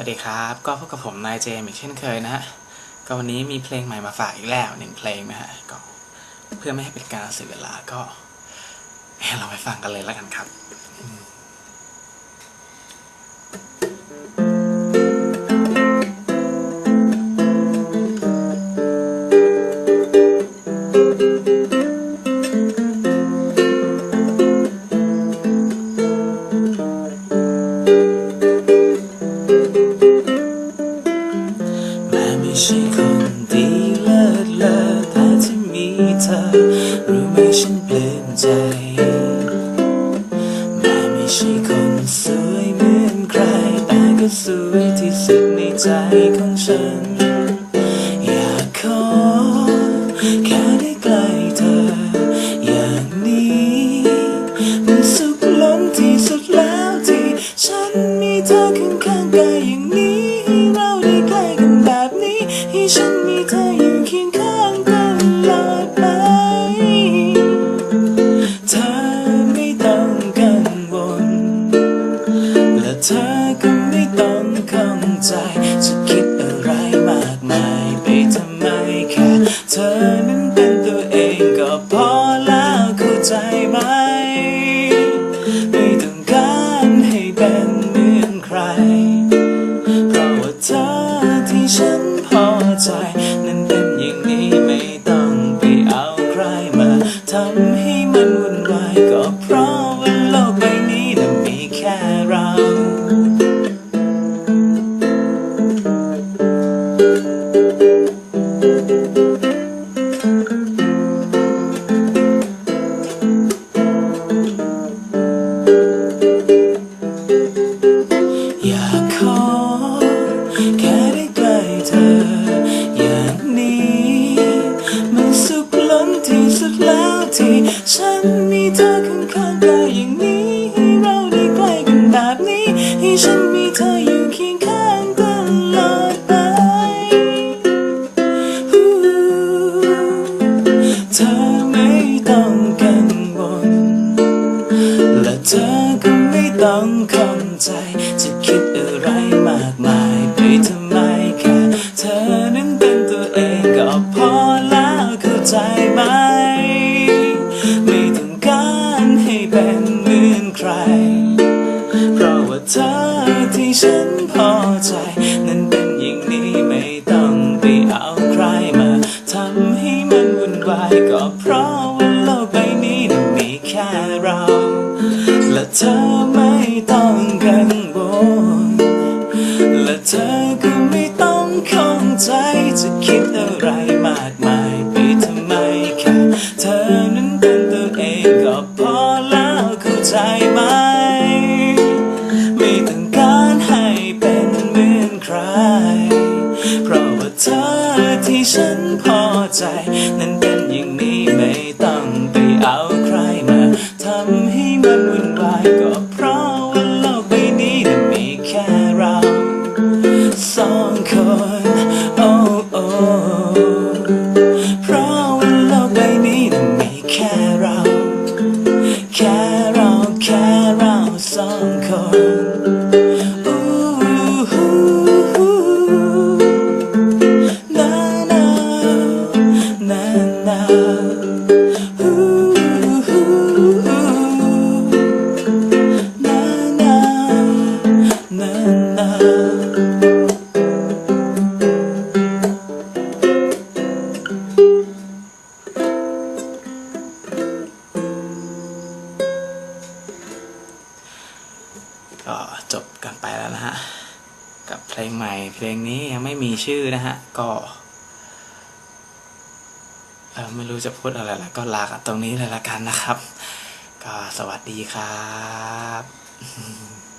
วัสดีครับ ก็พบกับผมนายเจมส์อีกเช่นเคยนะฮะ ก็วันนี้มีเพลงใหม่มาฝากอีกแล้วหนึ่งเพลงนะฮะ ก็เพื่อไม่ให้เป็นการเสียเวลาก็เราไปฟังกันเลยแล้วกันครับ สวยที่สุดในใจของฉัน ทำให้มันวุ่นวายก็เพราะ กังวล และเธอก็ไม่ต้องข้องใจ จะคิดอะไรมากมายไปทำไมแค่เธอนั้นเป็นตัวเองก็พอแล้วเข้าใจไหม ไม่ต้องการให้เป็นเหมือนใคร เพราะว่าเธอที่ฉันพอใจ นั้นเป็นอย่างนี้ไม่ต้องไปเอาใครมาทำให้มันวุ่นวายก็เพราะ เธอไม่ต้องกังวลและเธอก็ไม่ต้องข้องใจจะคิดอะไรมากมายไปทำไมแค่เธอนั้นเป็นตัวเองก็พอแล้วเข้าใจไหม ไม่ต้องการให้เป็นเหมือนใคร เพราะว่าเธอที่ฉันพอใจนั้นเป็น ก็จบกันไปแล้วนะฮะ กับเพลงใหม่เพลงนี้ยังไม่มีชื่อนะฮะ ก็เออไม่รู้จะพูดอะไรแล้วก็ลากันตรงนี้เลยละกันนะครับ ก็สวัสดีครับ